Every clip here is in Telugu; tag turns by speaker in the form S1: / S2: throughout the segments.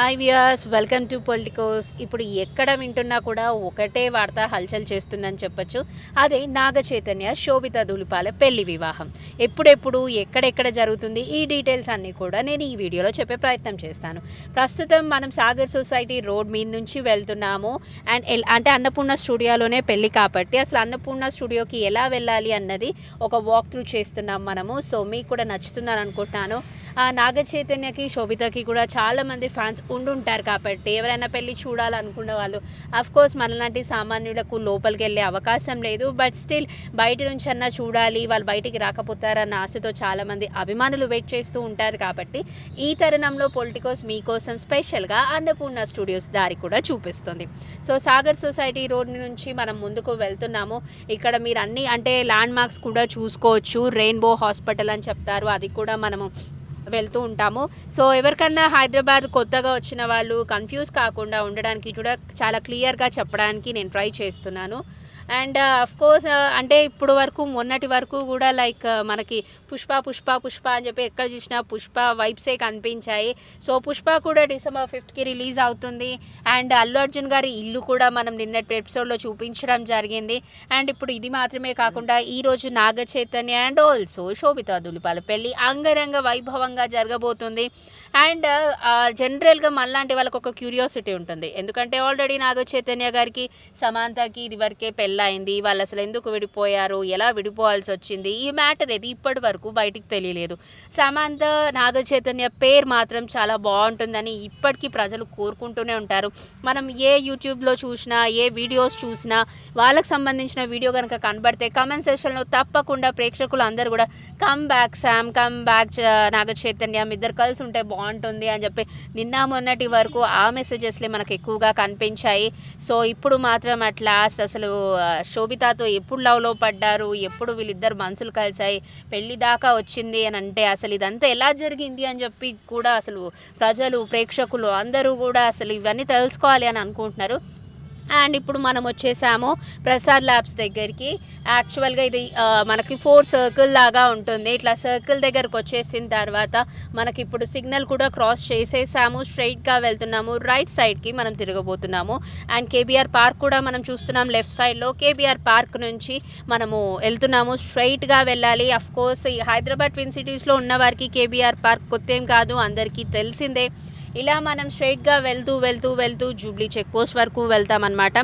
S1: Hi viewers welcome to Politicos. ఇప్పుడు ఎక్కడ వింటున్నా కూడా ఒకటే వార్త హల్చల్ చేస్తుందని చెప్పొచ్చు. అదే నాగ చైతన్య శోభిత దులిపాల పెళ్ళి వివాహం. ఎప్పుడెప్పుడు ఎక్కడెక్కడ జరుగుతుంది ఈ డీటెయిల్స్ అన్నీ కూడా నేను ఈ వీడియోలో చెప్పే ప్రయత్నం చేస్తాను. ప్రస్తుతం మనం సాగర్ సొసైటీ రోడ్ మీద నుంచి వెళ్తున్నాము. అండ్ ఎల్ అంటే అన్నపూర్ణ స్టూడియోలోనే పెళ్ళి కాబట్టి అసలు అన్నపూర్ణ స్టూడియోకి ఎలా వెళ్ళాలి అన్నది ఒక వాక్ త్రూ చేస్తున్నాం మనము. సో మీకు కూడా నచ్చుతుందని అనుకుంటున్నాను. నాగ చైతన్యకి శోభితకి కూడా చాలా మంది ఫ్యాన్స్ ఉండుంటారు కాబట్టి ఎవరైనా పెళ్ళి చూడాలనుకున్న వాళ్ళు అఫ్ కోర్స్ మనలాంటి సామాన్యులకు లోపలికి వెళ్ళే అవకాశం లేదు. బట్ స్టిల్ బయట నుంచి అన్నా చూడాలి వాళ్ళు బయటికి రాకపోతారన్న ఆశతో చాలామంది అభిమానులు వెయిట్ చేస్తూ ఉంటారు కాబట్టి ఈ తరుణంలో పొలిటికోస్ మీకోసం స్పెషల్గా అన్నపూర్ణ స్టూడియోస్ దారి కూడా చూపిస్తుంది. సో సాగర్ సొసైటీ రోడ్ నుంచి మనం ముందుకు వెళ్తున్నాము. ఇక్కడ మీరు అన్ని అంటే ల్యాండ్ మార్క్స్ కూడా చూసుకోవచ్చు. రెయిన్బో హాస్పిటల్ అని చెప్తారు. అది కూడా మనము వెళ్తూ ఉంటాము. సో ఎవరికన్నా హైదరాబాద్ కొత్తగా వచ్చిన వాళ్ళు కన్ఫ్యూజ్ కాకుండా ఉండడానికి కూడా చాలా క్లియర్గా చెప్పడానికి నేను ట్రై చేస్తున్నాను. అండ్ అఫ్ కోర్స్ అంటే ఇప్పుడు వరకు మొన్నటి వరకు కూడా లైక్ uh, మనకి పుష్ప పుష్ప పుష్ప అని చెప్పి ఎక్కడ చూసినా పుష్ప వైబ్సే కనిపించాయి. సో పుష్ప కూడా డిసెంబర్ ఫిఫ్త్కి రిలీజ్ అవుతుంది. అండ్ అల్లు అర్జున్ గారి ఇల్లు కూడా మనం నిన్నటి ఎపిసోడ్లో చూపించడం జరిగింది. అండ్ ఇప్పుడు ఇది మాత్రమే కాకుండా ఈరోజు నాగ చైతన్య అండ్ ఆల్సో శోభితా దులిపాల పెళ్ళి అంగరంగ వైభవం వైభవంగా జరగబోతుంది. అండ్ జనరల్గా మళ్ళాంటి వాళ్ళకి ఒక క్యూరియాసిటీ ఉంటుంది. ఎందుకంటే ఆల్రెడీ నాగ చైతన్య గారికి సమాంతకి ఇది వరకే పెళ్ళయింది. వాళ్ళు అసలు ఎందుకు విడిపోయారు? ఎలా విడిపోవాల్సి వచ్చింది? ఈ మ్యాటర్ ఏది ఇప్పటి వరకు బయటికి తెలియలేదు. సమాంత నాగ చైతన్య పేరు మాత్రం చాలా బాగుంటుందని ఇప్పటికీ ప్రజలు కోరుకుంటూనే ఉంటారు. మనం ఏ యూట్యూబ్లో చూసినా ఏ వీడియోస్ చూసినా వాళ్ళకి సంబంధించిన వీడియో కనుక కనబడితే కమెంట్ సెషన్లో తప్పకుండా ప్రేక్షకులు అందరూ కూడా come back Sam come back Naga Chaitanya ఇద్దరు కలిసి ఉంటే బాగుంటుంది అని చెప్పి నిన్న మొన్నటి వరకు ఆ మెసేజెస్లే మనకు ఎక్కువగా కనిపించాయి. సో ఇప్పుడు మాత్రం అట్ లాస్ట్ అసలు శోభితతో శోభితాతో ఎప్పుడు లవ్లో పడ్డారు? ఎప్పుడు వీళ్ళిద్దరు మనసులు కలిసాయి పెళ్ళి దాకా వచ్చింది అని అంటే అసలు ఇదంతా ఎలా జరిగింది అని చెప్పి కూడా అసలు ప్రజలు ప్రేక్షకులు అందరూ కూడా అసలు ఇవన్నీ తెలుసుకోవాలి అని అనుకుంటున్నారు. అండ్ ఇప్పుడు మనం వచ్చేసాము ప్రసాద్ ల్యాబ్స్ దగ్గరికి. యాక్చువల్గా ఇది మనకి ఫోర్ సర్కిల్ లాగా ఉంటుంది. ఇట్లా సర్కిల్ దగ్గరకు వచ్చేసిన తర్వాత మనకి ఇప్పుడు సిగ్నల్ కూడా క్రాస్ చేసేసాము. స్ట్రైట్గా వెళ్తున్నాము. రైట్ సైడ్కి మనం తిరగబోతున్నాము. అండ్ కేబీఆర్ పార్క్ కూడా మనం చూస్తున్నాం. లెఫ్ట్ సైడ్లో కేబీఆర్ పార్క్ నుంచి మనము వెళ్తున్నాము. స్ట్రైట్గా వెళ్ళాలి. అఫ్ కోర్స్ ఈ హైదరాబాద్ ట్విన్ సిటీస్లో ఉన్న వారికి కేబీఆర్ పార్క్ కొత్త ఏం కాదు. అందరికీ తెలిసిందే. ఇలా మనం స్ట్రైట్గా వెళ్తూ వెళ్తూ వెళ్తూ జూబ్లీ చెక్ పోస్ట్ వరకు వెళ్తామన్నమాట.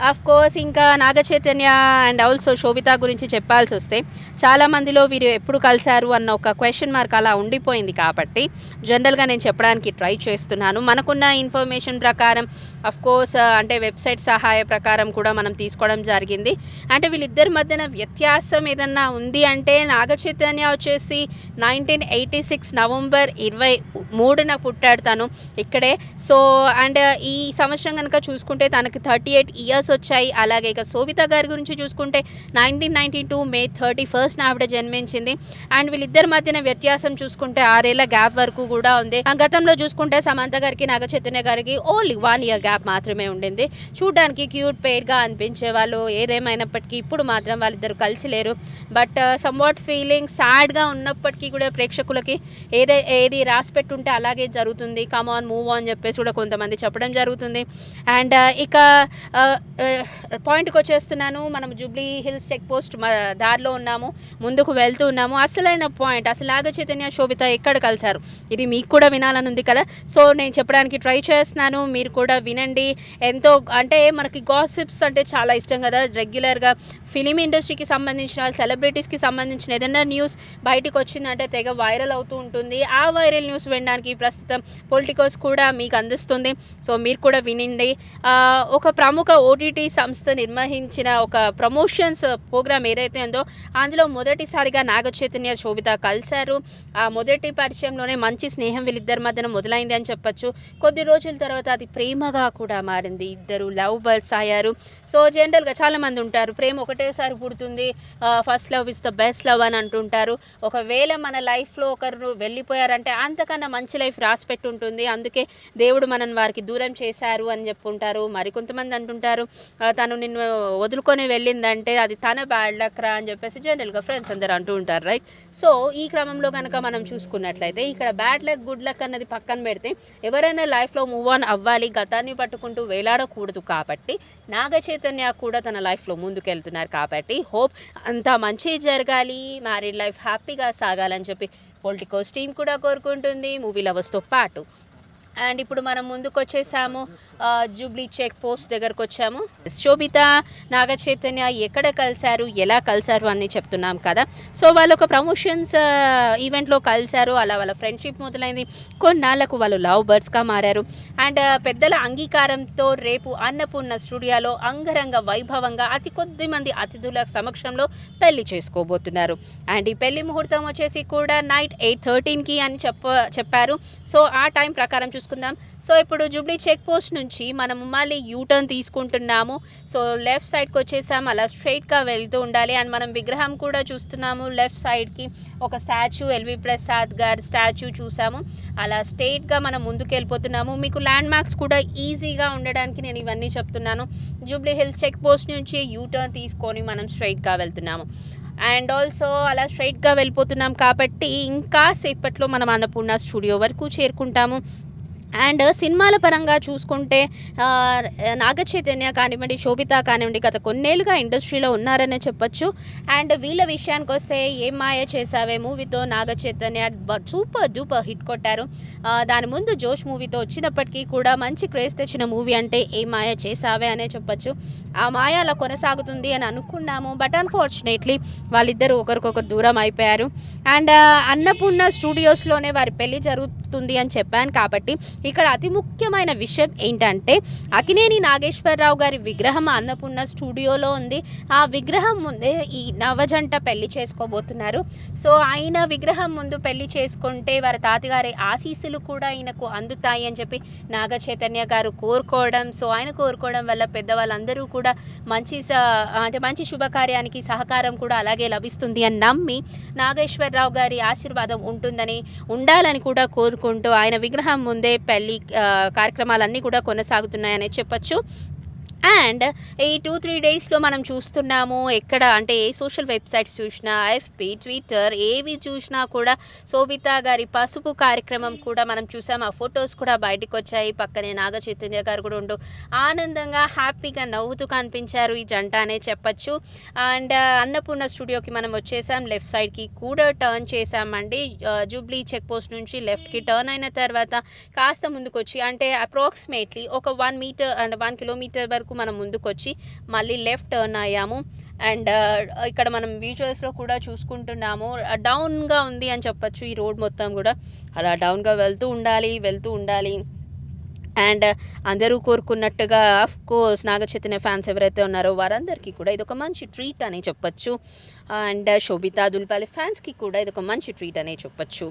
S1: ఆఫ్ కోర్స్ ఇంకా నాగ చైతన్య అండ్ ఆల్సో శోభిత గురించి చెప్పాల్సి వస్తే చాలా మందిలో వీరు ఎప్పుడు కలిశారు అన్న ఒక క్వశ్చన్ మార్క్ అలా ఉండిపోయింది కాబట్టి జనరల్గా నేను చెప్పడానికి ట్రై చేస్తున్నాను. మనకున్న ఇన్ఫర్మేషన్ ప్రకారం అఫ్ కోర్స్ uh, అంటే వెబ్సైట్ సహాయ ప్రకారం కూడా మనం తీసుకోవడం జరిగింది. అంటే వీళ్ళిద్దరి మధ్యన వ్యత్యాసం ఏదన్నా ఉంది అంటే నాగ చైతన్య వచ్చేసి నైన్టీన్ ఎయిటీ సిక్స్ నవంబర్ ఇరవై మూడున పుట్టాడు తను ఇక్కడే. సో అండ్ uh, ఈ సంవత్సరం కనుక చూసుకుంటే తనకి థర్టీ ఎయిట్ ఇయర్స్ వచ్చాయి. అలాగే ఇక శోభిత గారి గురించి చూసుకుంటే nineteen ninety two May thirty first ఆవిడ జన్మించింది. అండ్ వీళ్ళిద్దరి మధ్యన వ్యత్యాసం చూసుకుంటే ఆరేళ్ళ గ్యాప్ వరకు కూడా ఉంది. ఆ గతంలో చూసుకుంటే సమంత గారికి నాగ చైతన్య గారికి ఓన్లీ వన్ ఇయర్ గ్యాప్ మాత్రమే ఉండింది. చూడడానికి క్యూట్ పేర్గా అనిపించే వాళ్ళు ఏదేమైనప్పటికీ ఇప్పుడు మాత్రం వాళ్ళిద్దరు కలిసి లేరు. బట్ సమ్వాట్ ఫీలింగ్ సాడ్గా ఉన్నప్పటికీ కూడా ప్రేక్షకులకి ఏదే ఏది రాసి పెట్టుంటే అలాగే జరుగుతుంది. కమ్ ఆన్ మూవ్ అని చెప్పేసి కూడా కొంతమంది చెప్పడం జరుగుతుంది. అండ్ uh, ఇక uh, పాయింట్కి వచ్చేస్తున్నాను మనం జూబ్లీ హిల్స్ చెక్ పోస్ట్ దారిలో ఉన్నాము. ముందుకు వెళ్తూ ఉన్నాము. అసలైన పాయింట్ అసలు నాగ చైతన్య శోభిత ఎక్కడ కలిసారు ఇది మీకు కూడా వినాలని ఉంది కదా? సో నేను చెప్పడానికి ట్రై చేస్తున్నాను. మీరు కూడా వినండి. ఎంతో అంటే మనకి గాసిప్స్ అంటే చాలా ఇష్టం కదా? రెగ్యులర్గా ఫిలిం ఇండస్ట్రీకి సంబంధించిన సెలబ్రిటీస్కి సంబంధించిన ఏదైనా న్యూస్ బయటకు వచ్చిందంటే తెగ వైరల్ అవుతూ ఉంటుంది. ఆ వైరల్ న్యూస్ వినడానికి ప్రస్తుతం పొలిటికోస్ కూడా మీకు అందిస్తుంది. సో మీరు కూడా వినండి. ఒక ప్రముఖ ఓటీటీ సంస్థ నిర్వహించిన ఒక ప్రమోషన్స్ ప్రోగ్రామ్ ఏదైతే ఉందో అందులో మొదటిసారిగా నాగ చైతన్య శోభిత కలిశారు. ఆ మొదటి పరిచయంలోనే మంచి స్నేహం వీళ్ళిద్దరి మధ్యన మొదలైంది అని చెప్పొచ్చు. కొద్ది రోజుల తర్వాత అది ప్రేమగా కూడా మారింది. ఇద్దరు లవ్ బర్డ్స్ అయ్యారు. సో జనరల్గా చాలామంది ఉంటారు. ప్రేమ ఒకటేసారి పుడుతుంది. First love is the best love అని అంటుంటారు. ఒకవేళ మన లైఫ్లో ఒకరు వెళ్ళిపోయారంటే అంతకన్నా మంచి లైఫ్ రాసిపెట్టుంటుంది ఉంటుంది అందుకే దేవుడు మనం వారికి దూరం చేశారు అని చెప్పుకుంటారు మరికొంతమంది అంటుంటారు తను నిన్ను వదులుకొని వెళ్ళిందంటే అది తన బ్యాడ్ లక్ రా అని చెప్పేసి జనరల్గా ఫ్రెండ్స్ అందరు అంటూ ఉంటారు రైట్ సో ఈ క్రమంలో కనుక మనం చూసుకున్నట్లయితే ఇక్కడ బ్యాడ్ లక్ గుడ్ లక్ అన్నది పక్కన పెడితే ఎవరైనా లైఫ్లో మూవ్ ఆన్ అవ్వాలి గతాన్ని పట్టుకుంటూ వేలాడకూడదు కాబట్టి నాగ చైతన్య కూడా తన లైఫ్లో ముందుకెళ్తున్నారు కాబట్టి హోప్ అంతా మంచి జరగాలి మ్యారీడ్ లైఫ్ హ్యాపీగా సాగాలని చెప్పి పొలిటికోస్ టీం కూడా కోరుకుంటుంది మూవీ లవర్స్తో పాటు. అండ్ ఇప్పుడు మనం ముందుకు వచ్చేసాము జూబ్లీ చెక్ పోస్ట్ దగ్గరకు వచ్చాము శోభిత నాగ చైతన్య ఎక్కడ కలిశారు ఎలా కలిశారు అని చెప్తున్నాం కదా. సో వాళ్ళు ఒక ప్రమోషన్స్ ఈవెంట్లో కలిశారు అలా వాళ్ళ ఫ్రెండ్షిప్ మొదలైంది. కొన్నాళ్ళకు వాళ్ళు లవ్ బర్డ్స్గా మారారు. అండ్ పెద్దల అంగీకారంతో రేపు అన్నపూర్ణ స్టూడియోలో అంగరంగ వైభవంగా అతి కొద్ది మంది అతిథుల సమక్షంలో పెళ్ళి చేసుకోబోతున్నారు. అండ్ ఈ పెళ్ళి ముహూర్తం వచ్చేసి కూడా నైట్ ఎయిట్ థర్టీన్కి అని చెప్ప చెప్పారు. సో ఆ టైం ప్రకారం చూసుకుందాం. సో ఇప్పుడు జూబ్లీ చెక్ పోస్ట్ నుంచి మనం మళ్ళీ యూటర్న్ తీసుకుంటున్నాము. సో లెఫ్ట్ సైడ్కి వచ్చేసాము. అలా స్ట్రైట్గా వెళ్తూ ఉండాలి. అండ్ మనం విగ్రహం కూడా చూస్తున్నాము లెఫ్ట్ సైడ్కి. ఒక స్టాచ్యూ ఎల్వి ప్రసాద్ గారి స్టాచ్యూ చూసాము. అలా స్ట్రైట్గా మనం ముందుకు వెళ్ళిపోతున్నాము మీకు ల్యాండ్ మార్క్స్ కూడా ఈజీగా ఉండడానికి నేను ఇవన్నీ చెప్తున్నాను. జూబ్లీ హిల్స్ చెక్ పోస్ట్ నుంచి యూటర్న్ తీసుకొని మనం స్ట్రైట్గా వెళ్తున్నాము. అండ్ ఆల్సో అలా స్ట్రైట్గా వెళ్ళిపోతున్నాం కాబట్టి ఇంకా సేపట్లో మనం అన్నపూర్ణ స్టూడియో వరకు చేరుకుంటాము. అండ్ సినిమాల పరంగా చూసుకుంటే నాగ చైతన్య కానివ్వండి శోభిత కానివ్వండి గత కొన్నేళ్ళుగా ఇండస్ట్రీలో ఉన్నారనే చెప్పొచ్చు. అండ్ వీళ్ళ విషయానికి వస్తే ఏం మాయ చేసావే మూవీతో Naga Chaitanya super duper hit కొట్టారు. దాని ముందు జోష్ మూవీతో వచ్చినప్పటికీ కూడా మంచి క్రేజ్ తెచ్చిన మూవీ అంటే ఏం మాయ చేసావే అనే చెప్పొచ్చు. ఆ మాయ అలా కొనసాగుతుంది అని అనుకున్నాము బట్ అన్ఫార్చునేట్లీ వాళ్ళిద్దరూ ఒకరికొకరు దూరం అయిపోయారు. అండ్ అన్నపూర్ణ స్టూడియోస్లోనే వారి పెళ్ళి చెప్తుంది అని చెప్పాను కాబట్టి ఇక్కడ అతి ముఖ్యమైన విషయం ఏంటంటే అకినేని నాగేశ్వరరావు గారి విగ్రహం అన్నపూర్ణ స్టూడియోలో ఉంది. ఆ విగ్రహం ముందే ఈ నవజంట పెళ్ళి చేసుకోబోతున్నారు. సో ఆయన విగ్రహం ముందు పెళ్ళి చేసుకుంటే వారి తాతగారి ఆశీస్సులు కూడా ఆయనకు అందుతాయి అని చెప్పి నాగ చైతన్య గారు కోరుకోవడం సో ఆయన కోరుకోవడం వల్ల పెద్దవాళ్ళందరూ కూడా మంచి స- అంటే మంచి శుభకార్యానికి సహకారం కూడా అలాగే లభిస్తుంది అని నమ్మి నాగేశ్వరరావు గారి ఆశీర్వాదం ఉంటుందని ఉండాలని కూడా కోరు కోరుకుంటూ ఆయన విగ్రహం ముందే పెళ్ళి కార్యక్రమాలన్నీ కూడా కొనసాగుతున్నాయని చెప్పొచ్చు. అండ్ ఈ టూ త్రీ డేస్లో మనం చూస్తున్నాము ఎక్కడ అంటే ఏ సోషల్ వెబ్సైట్స్ చూసినా ఎఫ్పి ట్విట్టర్ ఏవి చూసినా కూడా శోభిత గారి పసుపు కార్యక్రమం కూడా మనం చూసాం. ఆ ఫొటోస్ కూడా బయటకు వచ్చాయి పక్కనే నాగ చైతన్య గారు కూడా ఉండు ఆనందంగా హ్యాపీగా నవ్వుతూ కనిపించారు. ఈ జంట అనే చెప్పచ్చు. అండ్ అన్నపూర్ణ స్టూడియోకి మనం వచ్చేసాం. లెఫ్ట్ సైడ్కి కూడా టర్న్ చేసామండి జూబ్లీ చెక్ పోస్ట్ నుంచి లెఫ్ట్కి టర్న్ అయిన తర్వాత కాస్త ముందుకు వచ్చి అంటే అప్రాక్సిమేట్లీ ఒక one metre and one kilometre వరకు మనం ముందుకొచ్చి మళ్ళీ లెఫ్ట్ టర్న్ అయ్యాము. అండ్ ఇక్కడ మనం విజువల్స్లో కూడా చూసుకుంటున్నాము. డౌన్గా ఉంది అని చెప్పొచ్చు ఈ రోడ్ మొత్తం కూడా. అలా డౌన్గా వెళ్తూ ఉండాలి వెళ్తూ ఉండాలి. అండ్ అందరూ కోరుకున్నట్టుగా ఆఫ్ కోర్స్ నాగచైతన్య ఫ్యాన్స్ ఎవరైతే ఉన్నారో వారందరికీ కూడా ఇది ఒక మంచి ట్రీట్ అని చెప్పొచ్చు. అండ్ శోభితా దుల్పాలి ఫ్యాన్స్కి కూడా ఇది ఒక మంచి ట్రీట్ అనే చెప్పొచ్చు.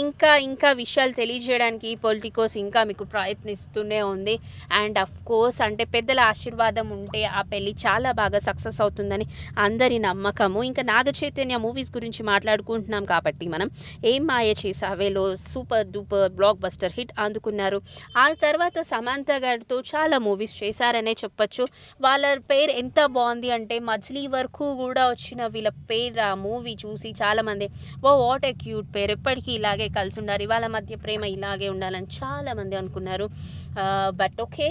S1: ఇంకా ఇంకా విషయాలు తెలియజేయడానికి పొలిటికోస్ ఇంకా మీకు ప్రయత్నిస్తూనే ఉంది. అండ్ అఫ్ కోర్స్ అంటే పెద్దల ఆశీర్వాదం ఉంటే ఆ పెళ్ళి చాలా బాగా సక్సెస్ అవుతుందని అందరి నమ్మకము. ఇంకా నాగచైతన్య మూవీస్ గురించి మాట్లాడుకుంటున్నాం కాబట్టి మనం ఏం మాయ చేసావేలో super duper blockbuster hit అందుకున్నారు. ఆ తర్వాత సమంత గారితో చాలా మూవీస్ చేశారనే చెప్పొచ్చు. వాళ్ళ పేరు ఎంత బాగుంది అంటే మజిలీ వరకు కూడా వచ్చిన వీళ్ళ పేరు ఆ మూవీ చూసి చాలామంది ఓ వాట్ ఏ క్యూట్ పేరు. ఎప్పటికీ ఇలాగే కలిసి ఉండాలి వాళ్ళ మధ్య ప్రేమ ఇలాగే ఉండాలని చాలామంది అనుకున్నారు. బట్ ఓకే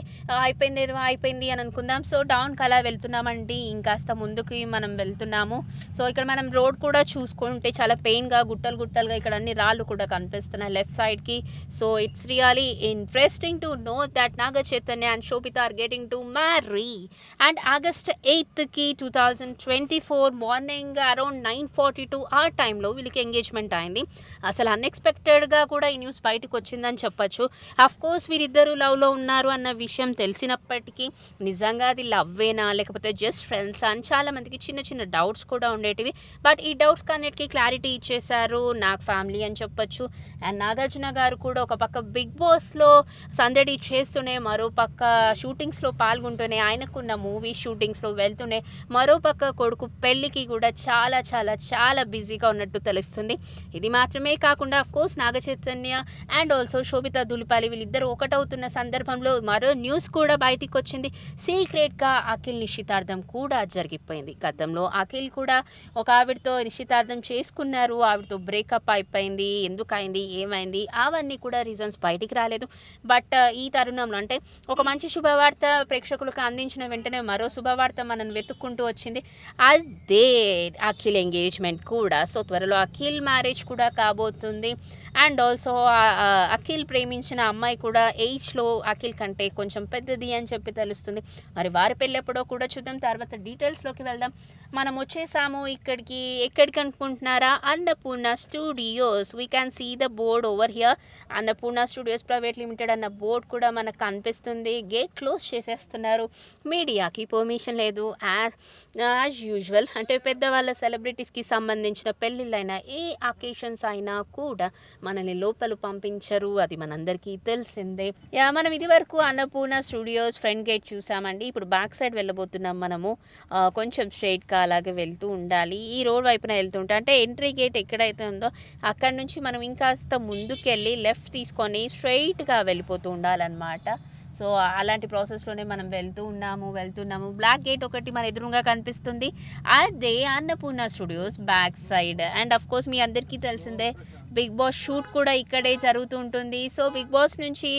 S1: అయిపోయింది ఏదో అయిపోయింది అని అనుకుందాం. సో డౌన్కి అలా వెళ్తున్నామండి. ఇంకాస్త ముందుకి మనం వెళ్తున్నాము. సో ఇక్కడ మనం రోడ్ కూడా చూసుకుంటే చాలా పెయిన్గా గుట్టలు గుట్టలుగా ఇక్కడ అన్ని రాళ్ళు కూడా కనిపిస్తున్నాయి లెఫ్ట్ సైడ్కి. So it's really interesting to know that Naga Chaitanya and Sobhita are getting to marry and August ఎయిత్కి two thousand twenty four morning around nine forty two ఆ టైంలో వీళ్ళకి ఎంగేజ్మెంట్ అయింది. అసలు అన్ఎక్స్పెక్టెడ్గా కూడా ఈ న్యూస్ బయటకు వచ్చిందని చెప్పొచ్చు. అఫ్ కోర్స్ వీరిద్దరూ లవ్లో ఉన్నారు అన్న విషయం తెలిసినప్పటికీ నిజంగా అది లవ్వేనా లేకపోతే జస్ట్ ఫ్రెండ్స్ అని చాలా మందికి చిన్న చిన్న డౌట్స్ కూడా ఉండేటివి. బట్ ఈ డౌట్స్ అన్నిటికీ క్లారిటీ ఇచ్చేశారు నాకు ఫ్యామిలీ అని చెప్పొచ్చు. అండ్ నాగార్జున గారు కూడా ఒక పక్క బిగ్ బాస్లో సందడి చేస్తూనే మరోపక్క షూటింగ్స్లో పాల్గొంటూనే ఆయనకున్న మూవీ షూటింగ్స్లో వెళ్తూనే మరోపక్క కొడుకు పెళ్ళికి కూడా చాలా చాలా చాలా బిజీగా ఉన్నట్టు తెలుస్తుంది. ఇది మాత్రమే కాకుండా of course Naga Chaitanya and also Sobhita Dhulipala వీళ్ళిద్దరూ ఒకటవుతున్న సందర్భంలో మరో న్యూస్ కూడా బయటికి వచ్చింది. సీక్రెట్గా అఖిల్ నిశ్చితార్థం కూడా జరిగిపోయింది. గతంలో అఖిల్ కూడా ఒక ఆవిడతో నిశ్చితార్థం చేసుకున్నారు. ఆవిడతో బ్రేకప్ అయిపోయింది. ఎందుకు అయింది ఏమైంది? అవన్నీ కూడా రీజన్స్ బయటికి రాలేదు. బట్ బట్ ఈ తరుణంలో అంటే ఒక మంచి శుభవార్త ప్రేక్షకులకు అందించిన వెంటనే మరో శుభవార్త మనం వెతుక్కుంటూ వచ్చింది. అదే అఖిల్ ఎంగేజ్మెంట్ కూడా. సో త్వరలో అఖిల్ మ్యారేజ్ కూడా కాబోతుంది. అండ్ ఆల్సో అఖిల్ ప్రేమించిన అమ్మాయి కూడా ఏజ్లో అఖిల్ కంటే కొంచెం పెద్దది అని చెప్పి తెలుస్తుంది. మరి వారి పెళ్ళెప్పుడో కూడా చూద్దాం. తర్వాత డీటెయిల్స్లోకి వెళ్దాం. మనం వచ్చేసాము ఇక్కడికి. ఎక్కడికి అనుకుంటున్నారా Annapurna Studios. We can see the board over here Annapurna Studios private limited అన్న బోర్డ్ కూడా మనకు కనిపిస్తుంది. గేట్ క్లోజ్ చేసేస్తున్నారు. మీడియాకి పర్మిషన్ లేదు. యాజ్ యూజువల్ అంటే పెద్దవాళ్ళ సెలబ్రిటీస్కి సంబంధించిన పెళ్ళిళ్ళైనా ఏ అకేషన్స్ అయినా కూడా మనల్ని లోపల పంపించరు. అది మనందరికీ తెలిసిందే. యా మనం ఇది వరకు అన్నపూర్ణ స్టూడియోస్ ఫ్రంట్ గేట్ చూసామండి. ఇప్పుడు బ్యాక్ సైడ్ వెళ్ళబోతున్నాం మనము. కొంచెం స్ట్రైట్గా అలాగే వెళ్తూ ఉండాలి. ఈ రోడ్ వైపున వెళ్తుంటే అంటే ఎంట్రీ గేట్ ఎక్కడైతే ఉందో అక్కడ నుంచి మనం ఇంకాస్త ముందుకెళ్ళి లెఫ్ట్ తీసుకొని స్ట్రైట్గా వెళ్ళి ఉండాలన్నమాట. సో అలాంటి ప్రాసెస్లోనే మనం వెళ్తూ ఉన్నాము వెళ్తున్నాము బ్లాక్ గేట్ ఒకటి మన ఎదురుగా కనిపిస్తుంది. అదే Annapurna Studios back side and of course మీ అందరికీ తెలిసిందే బిగ్ బాస్ షూట్ కూడా ఇక్కడే జరుగుతూ ఉంటుంది సో బిగ్ బాస్ నుంచి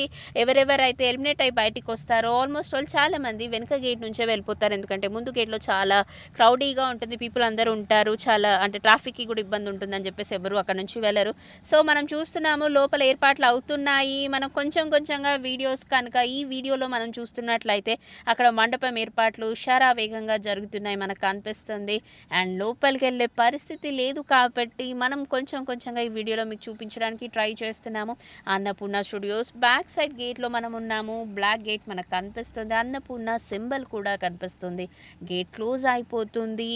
S1: ఎవరెవరైతే ఎలిమినేట్ అయి బయటికి వస్తారో ఆల్మోస్ట్ ఆల్ చాలా మంది వెనుక గేట్ నుంచే వెళ్ళిపోతారు. ఎందుకంటే ముందు గేట్లో చాలా క్రౌడీగా ఉంటుంది పీపుల్ అందరూ ఉంటారు చాలా అంటే ట్రాఫిక్కి కూడా ఇబ్బంది ఉంటుంది అని చెప్పేసి ఎవరు అక్కడ నుంచి వెళ్ళరు. సో మనం చూస్తున్నాము లోపల ఏర్పాట్లు అవుతున్నాయి. మనం కొంచెం కొంచెంగా వీడియోస్ కనుక ఈ వీడియోలో మనం చూస్తున్నట్లయితే అక్కడ మండపం ఏర్పాట్లు షారా వేగంగా జరుగుతున్నాయి మనకు కనిపిస్తుంది అండ్ లోపలికి వెళ్ళే పరిస్థితి లేదు కాబట్టి మనం కొంచెం కొంచెంగా ఈ వీడియోలో మీకు చూపించడానికి ట్రై చేస్తున్నాము. అన్నపూర్ణ స్టూడియోస్ బ్యాక్ సైడ్ గేట్లో మనం ఉన్నాము. బ్లాక్ గేట్ మనకు కనిపిస్తుంది. అన్నపూర్ణ సింబల్ కూడా కనిపిస్తుంది. గేట్ క్లోజ్ అయిపోతుంది.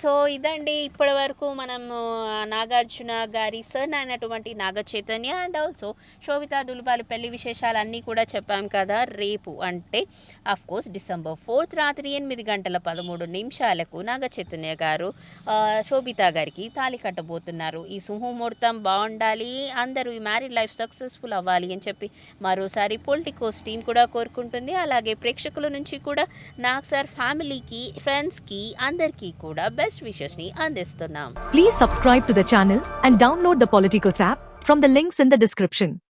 S1: సో ఇదండి ఇప్పటి వరకు మనము నాగార్జున గారి సన్ అయినటువంటి నాగ చైతన్య అండ్ ఆల్సో శోభితా దులుపాలి పెళ్ళి విశేషాలన్నీ కూడా చెప్పాం కదా. రేపు అంటే అఫ్ కోర్స్ డిసెంబర్ ఫోర్త్ రాత్రి ఎనిమిది గంటల పదమూడు నిమిషాలకు నాగ చైతన్య గారు శోభితా గారికి తాళి కట్టబోతున్నారు. ఈ సుముహూర్తం బాగుండాలి అందరూ ఈ మ్యారీడ్ లైఫ్ సక్సెస్ఫుల్ అవ్వాలి అని చెప్పి మరోసారి పొలిటికోస్ టీం కూడా కోరుకుంటుంది. అలాగే ప్రేక్షకుల నుంచి కూడా నాకు సార్ ఫ్యామిలీకి ఫ్రెండ్స్కి అందరికీ కూడా బెస్ట్ విషెస్ని అందిస్తున్నాం.
S2: Please subscribe to the channel and download the Politicos app from the links in the description